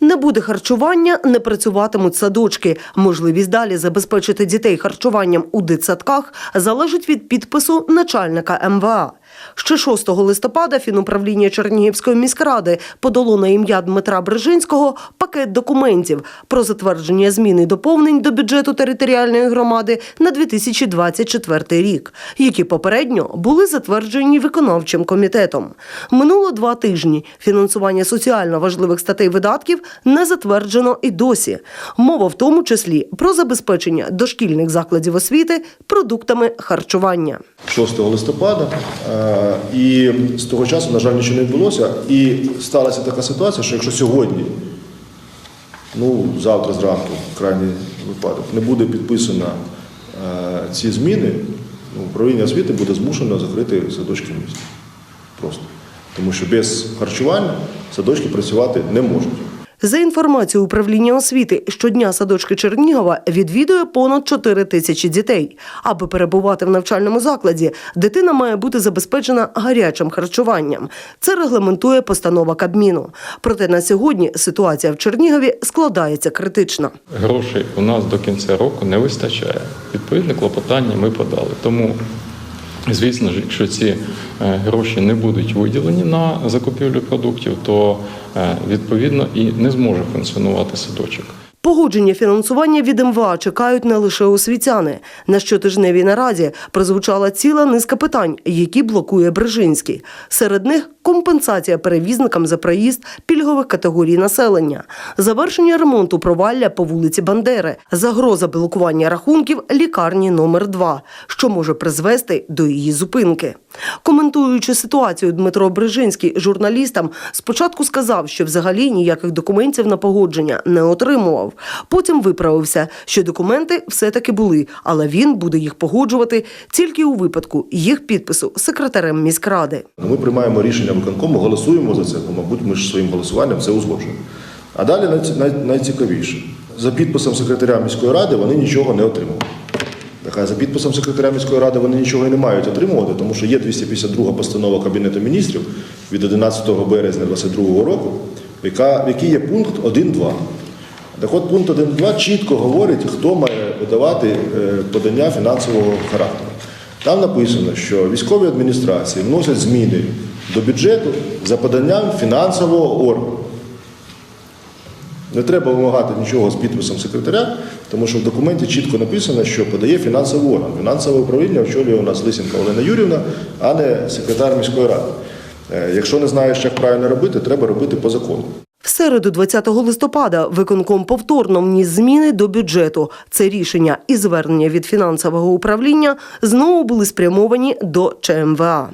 Не буде харчування, не працюватимуть садочки. Можливість далі забезпечити дітей харчуванням у дитсадках залежить від підпису начальника МВА. Ще 6 листопада фінуправління Чернігівської міськради подало на ім'я Дмитра Брижинського пакет документів про затвердження змін і доповнень до бюджету територіальної громади на 2024 рік, які попередньо були затверджені виконавчим комітетом. Минуло два тижні. Фінансування соціально важливих статей видатків не затверджено і досі. Мова в тому числі про забезпечення дошкільних закладів освіти продуктами харчування. 6 листопада, е, і з того часу, на жаль, нічого не відбулося. І сталася така ситуація, що якщо сьогодні, ну завтра зранку, крайній випадок, не буде підписано е, ці зміни, ну, управління освіти буде змушено закрити садочки в місті. Просто. Тому що без харчування садочки працювати не можуть. За інформацією управління освіти, щодня садочки Чернігова відвідує понад 4 тисячі дітей. Аби перебувати в навчальному закладі, дитина має бути забезпечена гарячим харчуванням. Це регламентує постанова Кабміну. Проте на сьогодні ситуація в Чернігові складається критично. Грошей у нас до кінця року не вистачає. Відповідне клопотання ми подали. Тому, звісно ж, якщо ці е, гроші не будуть виділені на закупівлю продуктів, то е, відповідно і не зможе функціонувати садочок. Погодження фінансування від МВА чекають не лише освітяни. На щотижневій нараді прозвучала ціла низка питань, які блокує Брижинський. Серед них компенсація перевізникам за проїзд пільгових категорій населення, завершення ремонту провалля по вулиці Бандери, загроза блокування рахунків лікарні номер 2 що може призвести до її зупинки. Коментуючи ситуацію, Дмитро Брижинський журналістам спочатку сказав, що взагалі ніяких документів на погодження не отримував. Потім виправився, що документи все-таки були, але він буде їх погоджувати тільки у випадку їх підпису секретарем міськради. Ми приймаємо рішення виконкому, голосуємо за це, бо, мабуть, ми ж своїм голосуванням це узгоджуємо. А далі найцікавіше. За підписом секретаря міської ради вони нічого не отримали. Нехай за підписом секретаря міської ради вони нічого і не мають отримувати, тому що є 252 постанова Кабінету міністрів від 11 березня 2022 року, в якій є пункт 1.2. Так от пункт 1.2 чітко говорить, хто має видавати е, подання фінансового характеру. Там написано, що військові адміністрації вносять зміни до бюджету за поданням фінансового органу. Не треба вимагати нічого з підписом секретаря, тому що в документі чітко написано, що подає фінансовий орган. Фінансове управління очолює у нас Лисенка Олена Юрівна, а не секретар міської ради. Е, Якщо не знаєш, як правильно робити, треба робити по закону. В середу, 20 листопада, виконком повторно вніс зміни до бюджету. Це рішення і звернення від фінансового управління знову були спрямовані до ЧМВА.